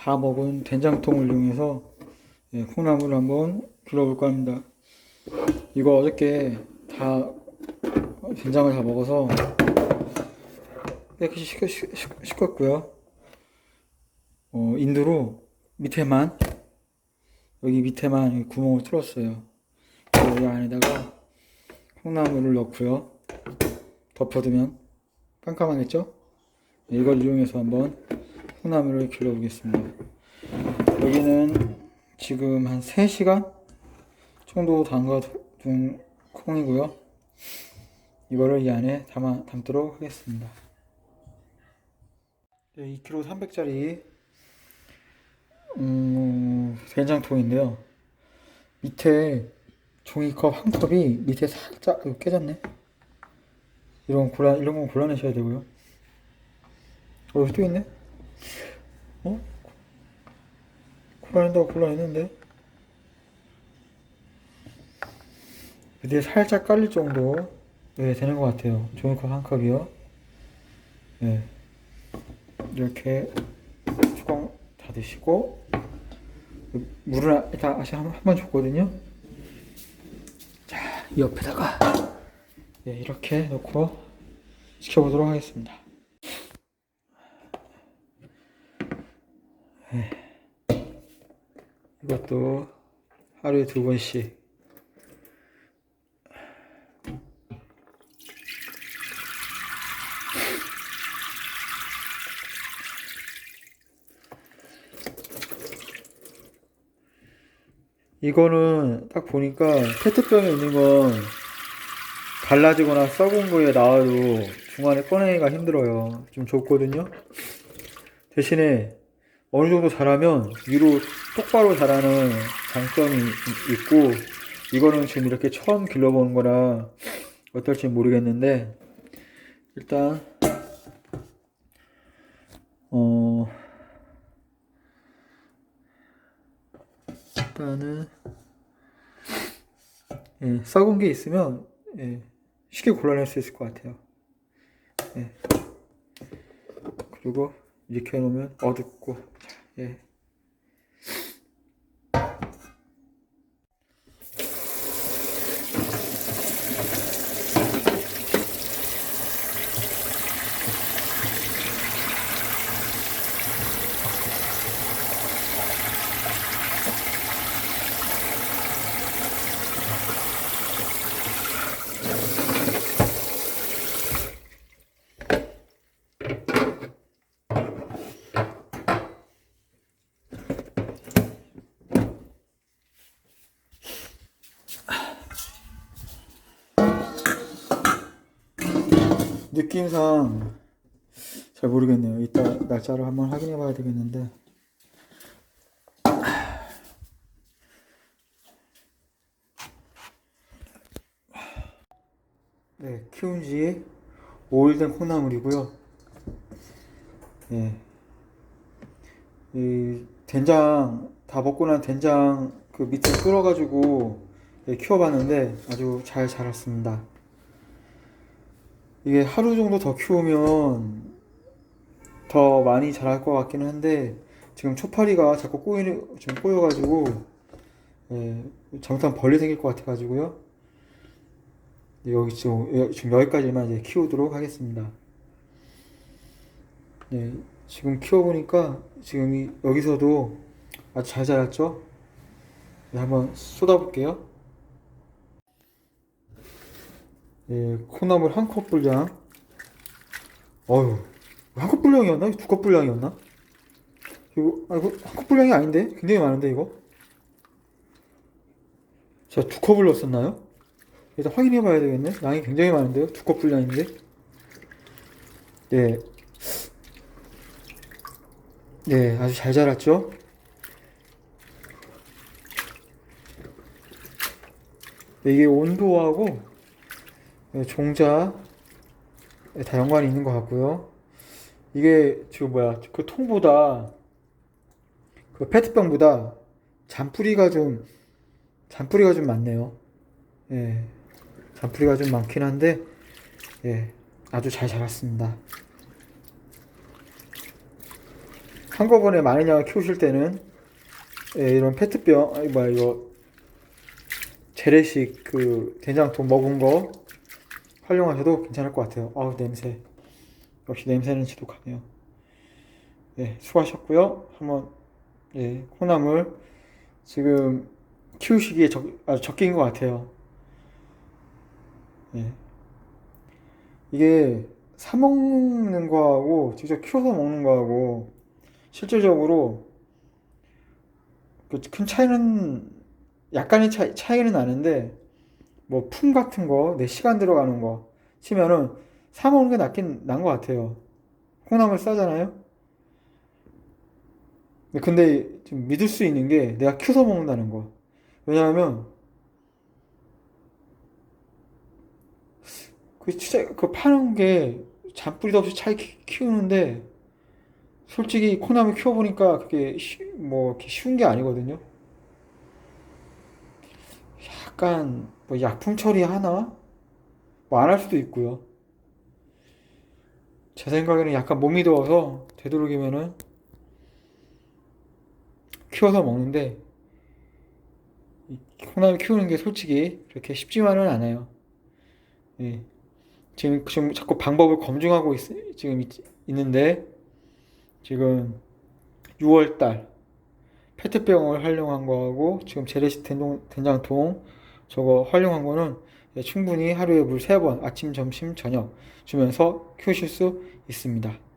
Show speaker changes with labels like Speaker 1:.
Speaker 1: 다 먹은 된장통을 이용해서 예, 콩나물을 한번 둘러볼까 합니다. 이거 어저께 다 된장을 다 먹어서 깨끗이 씻었고요. 어, 인두로 밑에만 여기 밑에만 이 구멍을 뚫었어요. 이 안에다가 콩나물을 넣고요. 덮어두면 깜깜하겠죠? 네, 이걸 이용해서 한번 콩나물을 길러보겠습니다. 여기는 지금 한 3시간 정도 담가둔 콩이고요. 이거를 이 안에 담아, 담도록 하겠습니다. 네, 2kg 300짜리 음, 된장통인데요. 밑에 종이컵 한 컵이 밑에 살짝 이거 깨졌네. 이런 골라 이런 건 골라내셔야 되고요. 어, 여기 또 있네. 어? 골라낸다고 골라냈는데. 밑에 살짝 깔릴 정도 네, 되는 것 같아요. 종이컵 한 컵이요. 네. 이렇게 뚜껑 닫으시고 물을 일단 다시 한 번 줬거든요. 자, 이 옆에다가 네, 이렇게 놓고 지켜보도록 하겠습니다. 이것도 하루에 두 번씩 이거는 딱 보니까 페트병에 있는 건 갈라지거나 썩은 거에 나와도 중간에 꺼내기가 힘들어요. 좀 좁거든요. 대신에 어느 정도 자라면 위로 똑바로 자라는 장점이 있고 이거는 지금 이렇게 처음 길러보는 거라 어떨지 모르겠는데 일단 어 일단은 예, 썩은 게 있으면 예, 쉽게 골라낼 수 있을 것 같아요. 예. 그리고 이렇게 해놓으면 어둡고 자, 예. 느낌상 잘 모르겠네요. 이따 날짜를 한번 확인해 봐야 되겠는데. 네, 키운 지 5일 된 콩나물이고요. 네. 이 된장 다 먹고 난 된장 그 밑에 끓어가지고 네, 키워봤는데 아주 잘 자랐습니다. 이게 하루 정도 더 키우면 더 많이 자랄 것 같기는 한데 지금 초파리가 자꾸 꼬이 지금 꼬여가지고 예, 잘못하면 벌레 생길 것 같아가지고요. 네, 여기 지금, 여- 지금 여기까지만 이제 키우도록 하겠습니다. 네, 지금 키워보니까 지금 이, 여기서도 아주 잘 자랐죠? 네, 한번 쏟아볼게요. 예, 콩나물 한 컵 분량. 어휴, 한 컵 분량이었나? 두 컵 분량이었나? 이거, 아, 이거 한 컵 분량이 아닌데? 굉장히 많은데, 이거? 제가 두 컵을 넣었었나요? 일단 확인해 봐야 되겠네. 양이 굉장히 많은데요? 두 컵 분량인데? 네. 네, 아주 잘 자랐죠? 네, 이게 온도하고 네, 종자 네, 다 연관이 있는 것 같고요. 이게 지금 뭐야 그 통보다 그 페트병보다 잔뿌리가 좀 잔뿌리가 좀 많네요. 예, 잔뿌리가 좀 많긴 한데 예, 아주 잘 자랐습니다. 한꺼번에 많은 양을 키우실 때는 예, 이런 페트병 아니 뭐야 이거 재래식 그 된장통 먹은 거 활용하셔도 괜찮을 것 같아요. 아우 냄새 역시 냄새는 지독하네요. 예, 수고하셨고요. 한번 예, 콩나물 지금 키우시기에 적, 아주 적기인 것 같아요. 예. 이게 사 먹는 거하고 직접 키워서 먹는 거하고 실질적으로 그큰 차이는 약간의 차이, 차이는 나는데 뭐 품 같은 거 내 시간 들어가는 거 치면은 사 먹는 게 낫긴 난 것 같아요. 콩나물 싸잖아요. 근데 좀 믿을 수 있는 게 내가 키워서 먹는다는 거. 왜냐하면 그 진짜 그 파는 게 잔뿌리도 없이 잘 키- 키우는데 솔직히 콩나물 키워보니까 그게 쉬- 뭐 쉬운 게 아니거든요. 약간 뭐 약품 처리하나? 뭐 안 할 수도 있고요. 제 생각에는 약간 몸이 더워서 되도록이면은 키워서 먹는데 이 콩나물 키우는 게 솔직히 그렇게 쉽지만은 않아요. 예. 지금 지금 자꾸 방법을 검증하고 있, 지금 있, 있는데 지금 6월 달 페트병을 활용한 거하고 지금 재래식 된장, 된장통 저거 활용한 거는 예, 충분히 하루에 물 3번 아침, 점심, 저녁 주면서 키우실 수 있습니다.